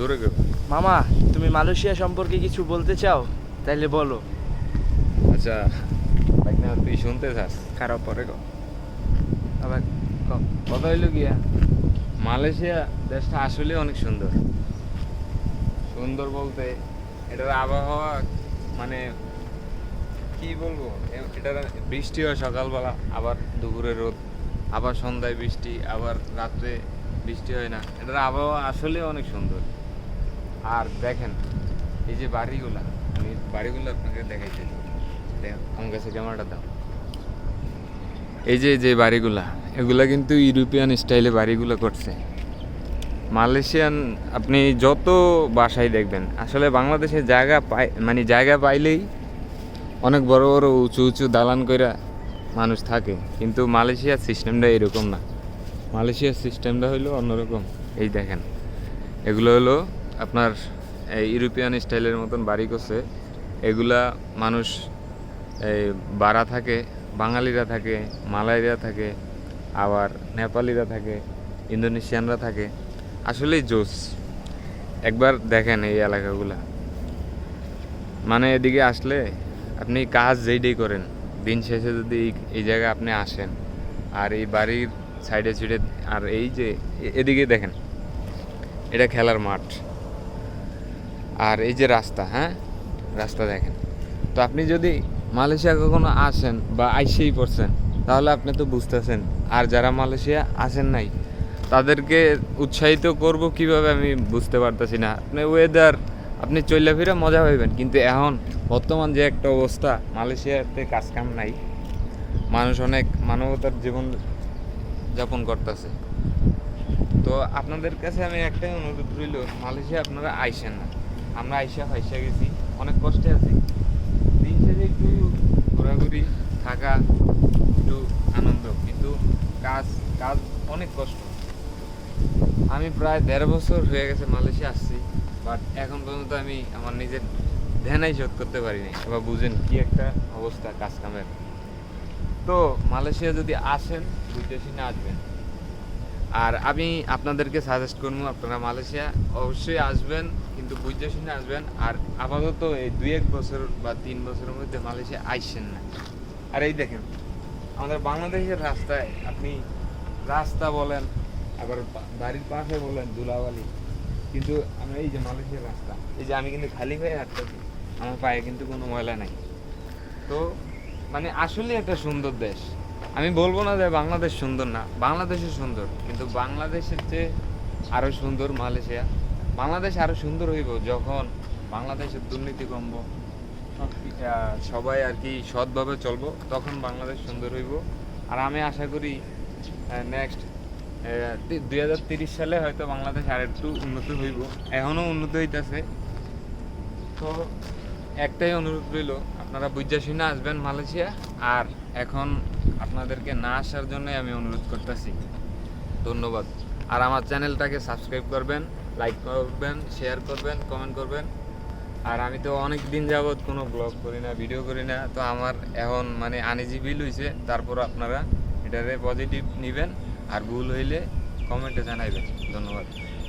জোরে মামা তুমি মালয়েশিয়া সম্পর্কে কিছু বলতে চাও? তাইলে বলো। আচ্ছা তুই শুনতে চাস খারাপ পরে গো। আবার কথা হইল গিয়া মালয়েশিয়া দেশটা আসলে অনেক সুন্দর। সুন্দর বলতে এটার আবহাওয়া মানে কি বলব? এটার বৃষ্টি হয় সকালবেলা আবার দুপুরে রোদ আবার সন্ধ্যায় বৃষ্টি আবার রাত্রে বৃষ্টি হয় না। এটার আবহাওয়া আসলে অনেক সুন্দর। আর দেখেন, এই যে বাড়িগুলা, আমি বাড়িগুলো আপনাকে দেখাইতে দেখ, আমার কাছে ক্যামেরাটা দাও। এই যে যে বাড়িগুলা, এগুলা কিন্তু ইউরোপিয়ান স্টাইলে বাড়িগুলো করছে। মালয়েশিয়ান, আপনি যত বাসায় দেখবেন, আসলে বাংলাদেশে জায়গা পাই মানে জায়গা পাইলেই অনেক বড় বড় উঁচু উঁচু দালান কইরা মানুষ থাকে। কিন্তু মালয়েশিয়ার সিস্টেমটা এরকম না। মালয়েশিয়ার সিস্টেমটা হইল অন্যরকম। এই দেখেন, এগুলো হলো আপনার এই ইউরোপিয়ান স্টাইলের মতন বাড়ি করছে। এগুলা মানুষ, এই বাড়া থাকে, বাঙালিরা থাকে, মালাইরা থাকে, আবার নেপালিরা থাকে, ইন্দোনেশিয়ানরা থাকে। আসলেই জোস। একবার দেখেন এই এলাকাগুলা। মানে এদিকে আসলে আপনি কাজ যেইটাই করেন, দিন শেষে যদি এই জায়গায় আপনি আসেন, আর এই বাড়ির সাইডে সাইডে আর এই যে এদিকে দেখেন, এটা খেলার মাঠ। আর এই যে রাস্তা হ্যাঁ? রাস্তা দেখেন। তো আপনি যদি মালয়েশিয়া কখনো আসেন বা আইসেই পড়ছেন, তাহলে আপনি তো বুঝতেছেন। আর যারা মালয়েশিয়া আসেন নাই, তাদেরকে উৎসাহিত করব কীভাবে আমি বুঝতে পারতেছি না। আপনি ওয়েদার আপনি চলে ফিরে মজা পাইবেন। কিন্তু এখন বর্তমান যে একটা অবস্থা, মালয়েশিয়াতে কাজ কাম নাই। মানুষ অনেক মানবতার জীবন যাপন করতেছে। তো আপনাদের কাছে আমি একটাই অনুরোধ রইল, মালয়েশিয়া আপনারা আইসেন না। আমরা আইসা ফাইসা গেছি, অনেক কষ্টে আছি। দিন শেষে একটু ঘোরাঘুরি, থাকা, একটু আনন্দ, কিন্তু কাজ কাজ অনেক কষ্ট। আমি প্রায় দেড় বছর হয়ে গেছে মালয়েশিয়া আসছি বাট এখন পর্যন্ত আমি আমার নিজের ধ্যানাই শোধ করতে পারিনি এবার বুঝেন কি একটা অবস্থা কাজ কামের তো মালয়েশিয়া যদি আসেন না আসবেন। আর আমি আপনাদেরকে সাজেস্ট করব, আপনারা মালয়েশিয়া অবশ্যই আসবেন, কিন্তু বুঝতে শুনে আসবেন। আর আপাতত এই দুই এক বছর বা তিন বছরের মধ্যে মালয়েশিয়া আইসেন না। আর এই দেখেন, আমাদের বাংলাদেশের রাস্তায় আপনি রাস্তা বলেন, আবার বাড়ির পাশে বলেন দুলাবালি কিন্তু আমরা এই যে মালয়েশিয়ার রাস্তা, এই যে আমি কিন্তু খালি হয়ে হাঁটতেছি, আমার পায়ে কিন্তু কোনো ময়লা নাই। তো মানে আসলে একটা সুন্দর দেশ। আমি বলব না যে বাংলাদেশ সুন্দর না বাংলাদেশও সুন্দর, কিন্তু বাংলাদেশের চেয়ে আরও সুন্দর মালয়েশিয়া। বাংলাদেশ আরও সুন্দর হইব যখন বাংলাদেশের দুর্নীতি কমব, সব সবাই আর কি সৎভাবে চলবো, তখন বাংলাদেশ সুন্দর হইব। আর আমি আশা করি নেক্সট দুই হাজার তিরিশ সালে হয়তো বাংলাদেশ আর একটু উন্নত হইব। এখনও উন্নত হইতেছে। তো একটাই অনুরোধ রইল, আপনারা বুঝা শুনে আসবেন মালয়েশিয়া, আর এখন আপনাদেরকে না আসার জন্যই আমি অনুরোধ করতেছি। ধন্যবাদ। আর আমার চ্যানেলটাকে সাবস্ক্রাইব করবেন, লাইক করবেন, শেয়ার করবেন, কমেন্ট করবেন। আর আমি তো অনেক দিন যাবৎ কোনো ব্লগ করি না, ভিডিও করি না, তো আমার এখন মানে আনিজি বিল হয়েছে তারপর আপনারা এটারে পজিটিভ নেবেন, আর ভুল হইলে কমেন্টে জানাইবেন। ধন্যবাদ।